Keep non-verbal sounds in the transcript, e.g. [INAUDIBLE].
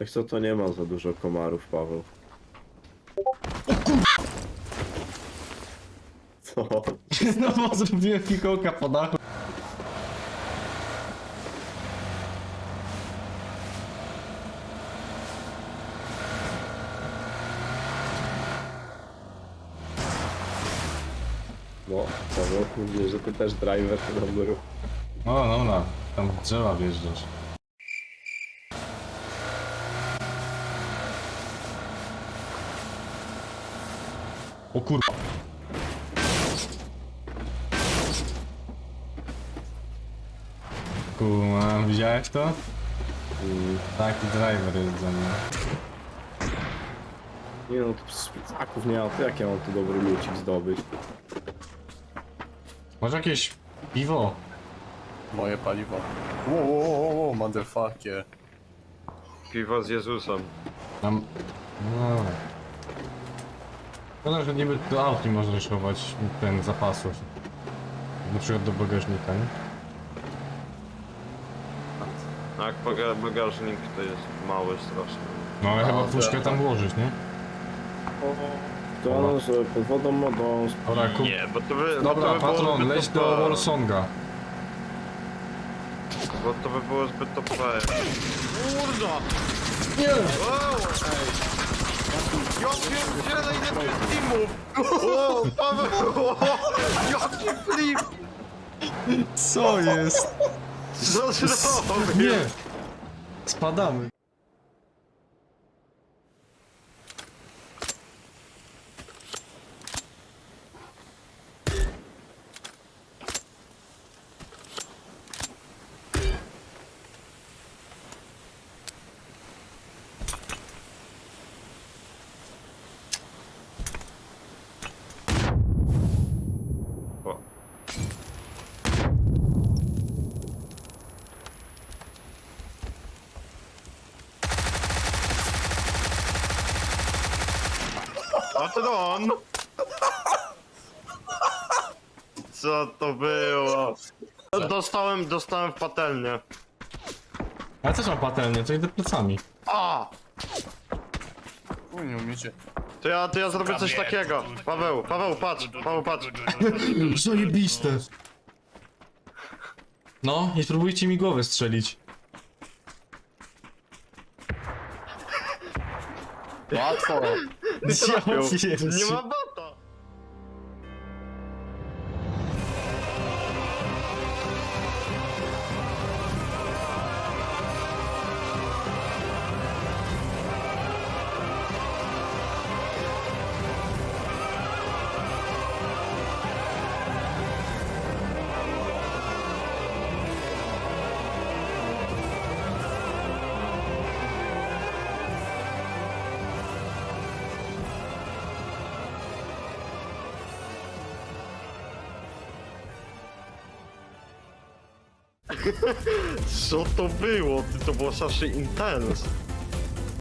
Jak co to nie ma za dużo komarów, Paweł. Co? [LAUGHS] Znowu zrobiłem fikołka po dachu. No, Paweł, mówię, że ty też driver numeru. O, dobra, tam w drzewa wjeżdżasz. O kurwa. Kurwa, widziałeś to? Taki driver jest za mnie. Nie no, to szpicaków nie ma, to jak ja mam tu dobry lucik zdobyć? Może jakieś piwo? Moje paliwo. Wow, wow, wow, wow, motherfucker. Piwo z Jezusem. Tam... No. Szkoda, że niby do aut nie można schować ten zapasów. Na przykład do bagażnika, nie? A jak baga- bagażnik to jest mały strasznie. No ale No, chyba puszkę tam włożyć, nie? To że pod wodą modą... Dobra, kup... Nie, bo to by... bo Dobra, to by było patron, zbyt leć do. Wolsonga. Bo to by było zbyt OP. Kurda! Nie! Wow! Ej! Ja pierdzielę ile tu jest teamów! O, Paweł! [LAUGHS] Jaki flip! Co jest? Co zrobił? Nie! Spadamy. Patron! Co to było? Dostałem, dostałem w patelnię. Ale też mam patelnię, to idę plecami. A! Uj, nie umiecie. To ja, to ja zrobię coś takiego. Paweł, Paweł, patrz, Paweł, patrz. [LAUGHS] Zajebiste. No, i spróbujcie mi głowę strzelić. Łatwo. Trafił. pierdzie. Nie ma bata. Co to było? To było strasznie intens.